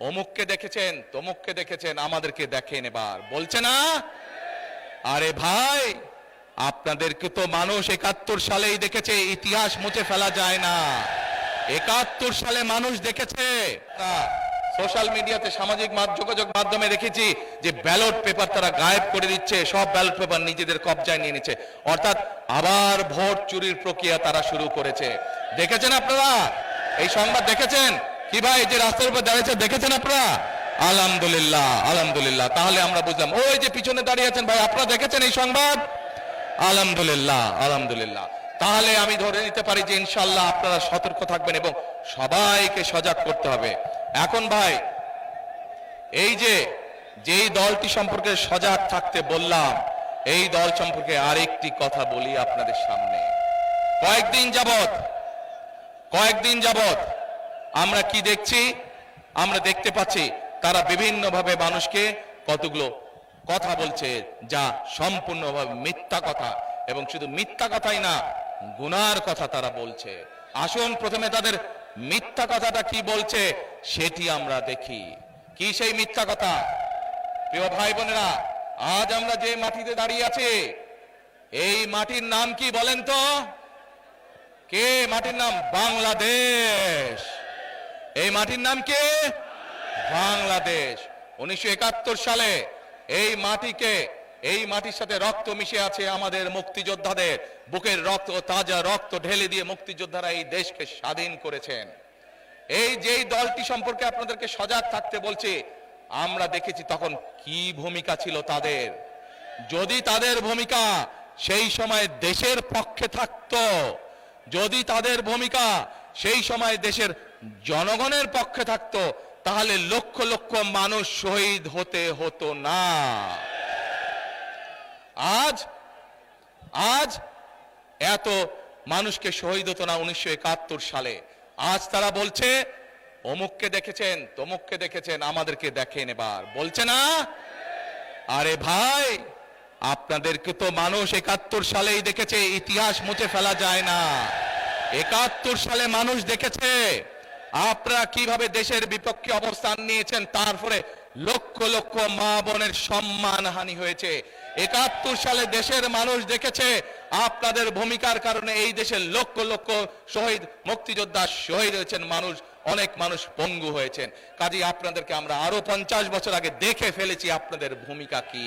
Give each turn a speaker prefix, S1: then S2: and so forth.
S1: অমুককে দেখেছেন, তমুককে দেখেছেন, আমাদেরকে দেখেন এবার। বলছে না? আরে ভাই, আপনাদেরকে তো মানুষ একাত্তর সালেই দেখেছে, ইতিহাস মুছে ফেলা যায় না। একাত্তর সালে মানুষ দেখেছে সোশ্যাল মিডিয়াতে সামাজিক যোগাযোগ মাধ্যমে দেখেছি যে ব্যালট পেপার তারা গায়েব করে দিচ্ছে, সব ব্যালট পেপার নিজেদের কবজায় নিয়ে নিচ্ছে। অর্থাৎ আবার ভোট চুরির প্রক্রিয়া তারা শুরু করেছে। দেখেছেন আপনারা? এই সংবাদ দেখেছেন? কি ভাই যে রাস্তার উপর দাঁড়িয়েছে দেখেছেন আপনারা? আলহামদুলিল্লাহ আলহামদুলিল্লাহ। তাহলে আমরা বুঝলাম ওই যে পিছনে দাঁড়িয়ে আছেন ভাই, আপনারা দেখেছেন এই সংবাদ? আলহামদুলিল্লাহ আলহামদুলিল্লাহ। তাহলে আমি ধরে নিতে পারি যে ইনশাল্লাহ আপনারা সতর্ক থাকবেন এবং সবাইকে সজাগ করতে হবে। এখন ভাই, এই যে, যেই দলটি সম্পর্কে সজাগ থাকতে বললাম, এই দল সম্পর্কে আরেকটি কথা বলি আপনাদের সামনে। কয়েকদিন যাবত কয়েকদিন যাবত আমরা কি দেখছি? আমরা দেখতে পাচ্ছি তারা বিভিন্নভাবে মানুষকে কতগুলো কথা বলছে যা সম্পূর্ণভাবে মিথ্যা কথা এবং শুধু মিথ্যা কথাই না, গুনার কথা তারা বলছে। আসুন প্রথমে তাদের মিথ্যা কথাটা কি বলছে সেটি আমরা দেখি। কি সেই মিথ্যা কথা? প্রিয় ভাই বোনেরা, আজ আমরা যে মাটিতে দাঁড়িয়ে আছি, এই মাটির নাম কি বলেন তো? কে মাটির নাম? বাংলাদেশ। এই মাটির নাম কে? বাংলাদেশ। উনিশশো একাত্তর সালে এই মাটিকে, এই মাটির সাথে রক্ত মিশে আছে আমাদের মুক্তিযোদ্ধাদের। বুকের রক্ত, তাজা রক্ত ঢেলে দিয়ে মুক্তিযোদ্ধারা এই দেশকে স্বাধীন করেছেন। এই যেই দলটি সম্পর্কে আপনাদেরকে সজাগ থাকতে বলছি, আমরা দেখেছি তখন কি ভূমিকা ছিল তাদের। যদি তাদের ভূমিকা সেই সময় দেশের পক্ষে থাকতো, যদি তাদের ভূমিকা সেই সময় দেশের জনগণের পক্ষে থাকতো, তাহলে লক্ষ লক্ষ মানুষ শহীদ হতে হতো না। আজ আজ এত মানুষকে শহীদ হতো না উনিশশো একাত্তর সালে। আজ তারা বলছে, অমুককে দেখেছেন, তমুককে দেখেছেন, আমাদেরকে দেখেন এবার। বলছে না? আরে ভাই, আপনাদেরকে তো মানুষ একাত্তর সালেই দেখেছে, ইতিহাস মুছে ফেলা যায় না। একাত্তর সালে মানুষ দেখেছে আপনারা কীভাবে দেশের বিপক্ষে অবস্থান নিয়েছেন, তারপরে লক্ষ লক্ষ মা বোনের সম্মান হানি হয়েছে। একাত্তর সালে দেশের মানুষ দেখেছে আপনাদের ভূমিকার কারণে এই দেশের লক্ষ লক্ষ শহীদ মুক্তিযোদ্ধা শহীদ হয়েছেন, মানুষ, অনেক মানুষ পঙ্গু হয়েছেন। কাজে আপনাদেরকে আমরা আরও পঞ্চাশ বছর আগে দেখে ফেলেছি আপনাদের ভূমিকা কি।